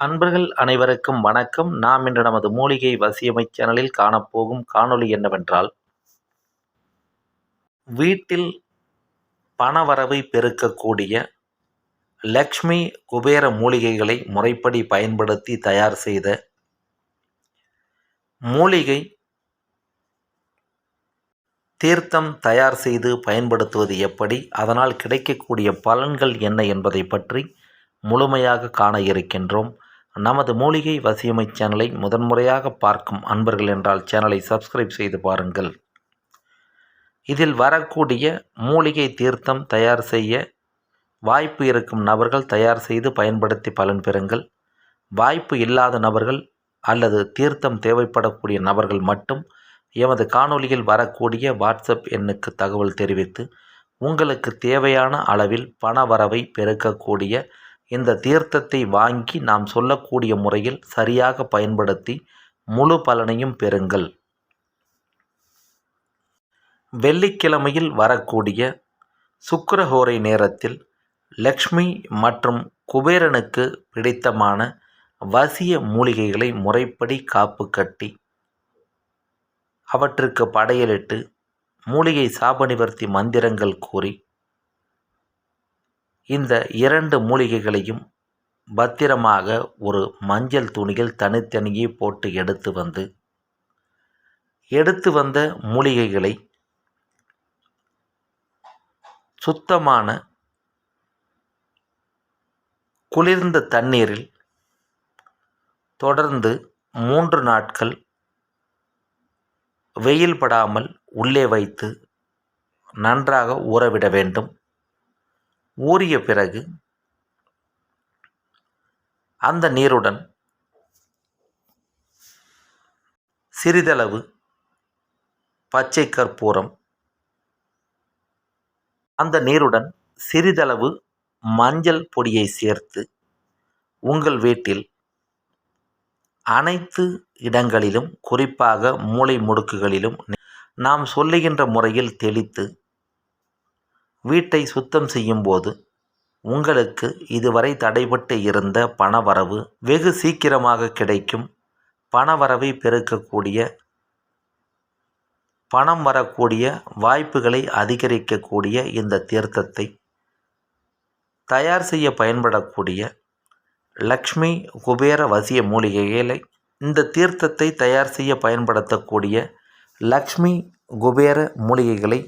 அன்பர்கள் அனைவருக்கும் வணக்கம். நாம் இன்று நமது மூலிகை வசியமை சேனலில் காணப்போகும் காணொளி என்னவென்றால் வீட்டில் பணவரவை பெருக்கக்கூடிய லக்ஷ்மி குபேர மூலிகைகளை முறைப்படி பயன்படுத்தி தயார் செய்த மூலிகை தீர்த்தம் தயார் செய்து பயன்படுத்துவது எப்படி அதனால் கிடைக்கக்கூடிய பலன்கள் என்ன என்பதை பற்றி முழுமையாக காண இருக்கின்றோம். நமது மூலிகை வசியமை சேனலை முதன்முறையாக பார்க்கும் அன்பர்கள் என்றால் சேனலை சப்ஸ்கிரைப் செய்து பாருங்கள். இதில் வரக்கூடிய மூலிகை தீர்த்தம் தயார் செய்ய வாய்ப்பு இருக்கும் நபர்கள் தயார் செய்து பயன்படுத்தி பலன் பெறுங்கள். வாய்ப்பு இல்லாத நபர்கள் அல்லது தீர்த்தம் தேவைப்படக்கூடிய நபர்கள் மட்டும் எமது காணொலியில் வரக்கூடிய வாட்ஸ்அப் எண்ணுக்கு தகவல் தெரிவித்து உங்களுக்கு தேவையான அளவில் பண வரவை பெருக்கக்கூடிய இந்த தீர்த்தத்தை வாங்கி நாம் சொல்லக்கூடிய முறையில் சரியாக பயன்படுத்தி முழு பலனையும் பெறுங்கள். வெள்ளிக்கிழமையில் வரக்கூடிய சுக்கரஹோரை நேரத்தில் லக்ஷ்மி மற்றும் குபேரனுக்கு பிடித்தமான வசிய மூலிகைகளை முறைப்படி காப்பு கட்டி அவற்றுக்கு படையலிட்டு மூலிகை சாபநிவர்த்தி மந்திரங்கள் கூறி இந்த இரண்டு மூலிகைகளையும் பத்திரமாக ஒரு மஞ்சள் துணியில் தனித்தனியே போட்டு எடுத்து வந்து எடுத்து வந்த மூலிகைகளை சுத்தமான குளிர்ந்த தண்ணீரில் தொடர்ந்து மூன்று நாட்கள் வெயில் படாமல் உள்ளே வைத்து நன்றாக ஊறவிட வேண்டும். ஊறிய பிறகு அந்த நீருடன் சிறிதளவு பச்சை கற்பூரம் அந்த நீருடன் சிறிதளவு மஞ்சள் பொடியை சேர்த்து உங்கள் வீட்டில் அனைத்து இடங்களிலும் குறிப்பாக மூளை முடுக்குகளிலும் நாம் சொல்லுகின்ற முறையில் தெளித்து வீட்டை சுத்தம் செய்யும்போது உங்களுக்கு இதுவரை தடைபட்டு இருந்த பணவரவு வெகு சீக்கிரமாக கிடைக்கும். பணவரவை பெருக்கக்கூடிய பணம் வரக்கூடிய வாய்ப்புகளை அதிகரிக்கக்கூடிய இந்த தீர்த்தத்தை தயார் செய்ய பயன்படக்கூடிய லக்ஷ்மி குபேர வசிய மூலிகைகளை இந்த தீர்த்தத்தை தயார் செய்ய பயன்படுத்தக்கூடிய லக்ஷ்மி குபேர மூலிகைகளை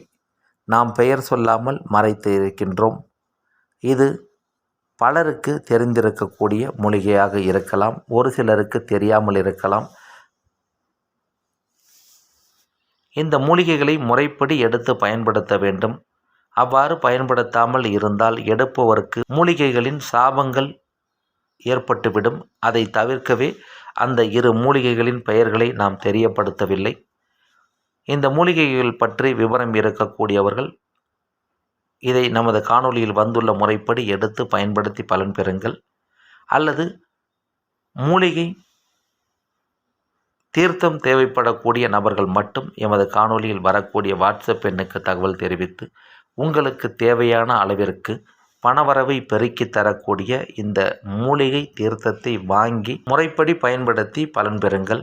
நாம் பெயர் சொல்லாமல் மறைத்து இருக்கின்றோம். இது பலருக்கு தெரிந்திருக்கக்கூடிய மூலிகையாக இருக்கலாம் ஒரு சிலருக்கு தெரியாமல் இருக்கலாம். இந்த மூலிகைகளை முறைப்படி எடுத்து பயன்படுத்த வேண்டும். அவ்வாறு பயன்படுத்தாமல் இருந்தால் எடுப்பவருக்கு மூலிகைகளின் சாபங்கள் ஏற்பட்டுவிடும். அதை தவிர்க்கவே அந்த இரு மூலிகைகளின் பெயர்களை நாம் தெரியப்படுத்தவில்லை. இந்த மூலிகைகள் பற்றி விவரம் இருக்கக்கூடியவர்கள் இதை நமது காணொளியில் வந்துள்ள முறைப்படி எடுத்து பயன்படுத்தி பலன் பெறுங்கள். அல்லது மூலிகை தீர்த்தம் தேவைப்படக்கூடிய நபர்கள் மட்டும் எமது காணொலியில் வரக்கூடிய வாட்ஸ்அப் எண்ணுக்கு தகவல் தெரிவித்து உங்களுக்கு தேவையான அளவிற்கு பணவரவை பெருக்கி தரக்கூடிய இந்த மூலிகை தீர்த்தத்தை வாங்கி முறைப்படி பயன்படுத்தி பலன் பெறுங்கள்.